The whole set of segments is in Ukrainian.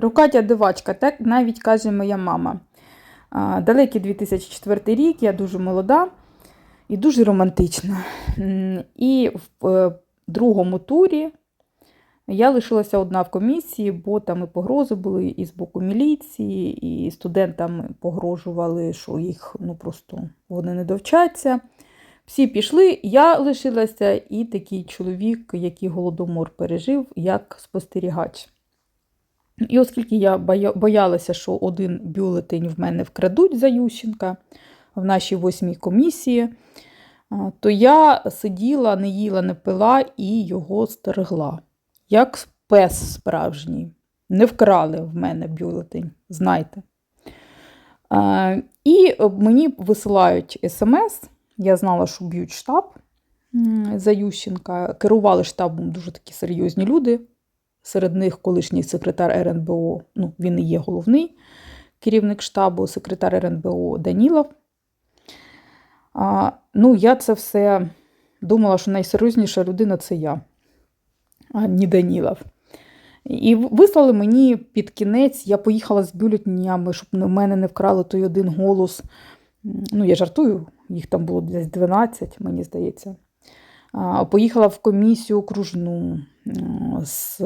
Рукатя дивачка, так навіть каже моя мама. Далекий 2004 рік, я дуже молода і дуже романтична. І в е, другому турі я лишилася одна в комісії, бо там і погрози були і з боку міліції, і студентам погрожували, що їх ну просто вони не довчаться. Всі пішли, я лишилася, і такий чоловік, який голодомор пережив, як спостерігач. І оскільки я боялася, що один бюлетень в мене вкрадуть за Ющенка в нашій восьмій комісії, то я сиділа, не їла, не пила і його стерегла. Як пес справжній. Не вкрали в мене бюлетень, знайте. І мені висилають смс. Я знала, що б'ють штаб за Ющенка. Керували штабом дуже такі серйозні люди. Серед них колишній секретар РНБО, ну, він і є головний керівник штабу, секретар РНБО Данілов. А, ну, я це все думала, що найсерйозніша людина це я, а не Данілов. І вислали мені під кінець, я поїхала з бюлетнями, щоб в мене не вкрали той один голос. Ну, я жартую, їх там було десь 12, мені здається. Поїхала в комісію окружну з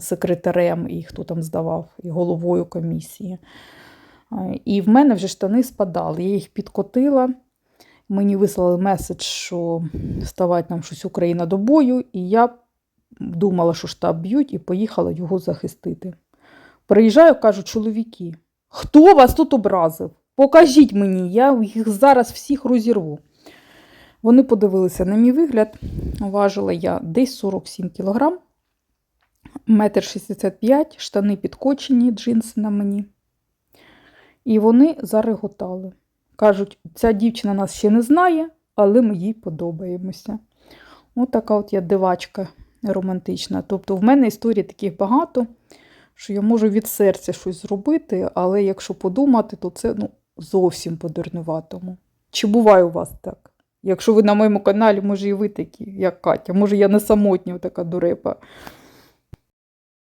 секретарем, і хто там здавав, і головою комісії. І в мене вже штани спадали. Я їх підкотила. Мені вислали меседж, що ставать нам щось Україна до бою, і я думала, що штаб б'ють, і поїхала його захистити. Приїжджаю, кажу, чоловіки, хто вас тут образив? Покажіть мені, я їх зараз всіх розірву. Вони подивилися на мій вигляд. Важила я десь 47 кілограм, метр 65, штани підкочені, джинси на мені. І вони зареготали. Кажуть, ця дівчина нас ще не знає, але ми їй подобаємося. От така от я дивачка романтична. Тобто, в мене історій таких багато, що я можу від серця щось зробити, але якщо подумати, то це ну, зовсім по-дурнуватому. Чи буває у вас так? Якщо ви на моєму каналі, може, і ви такі, як Катя, може, я не самотня така дурепа.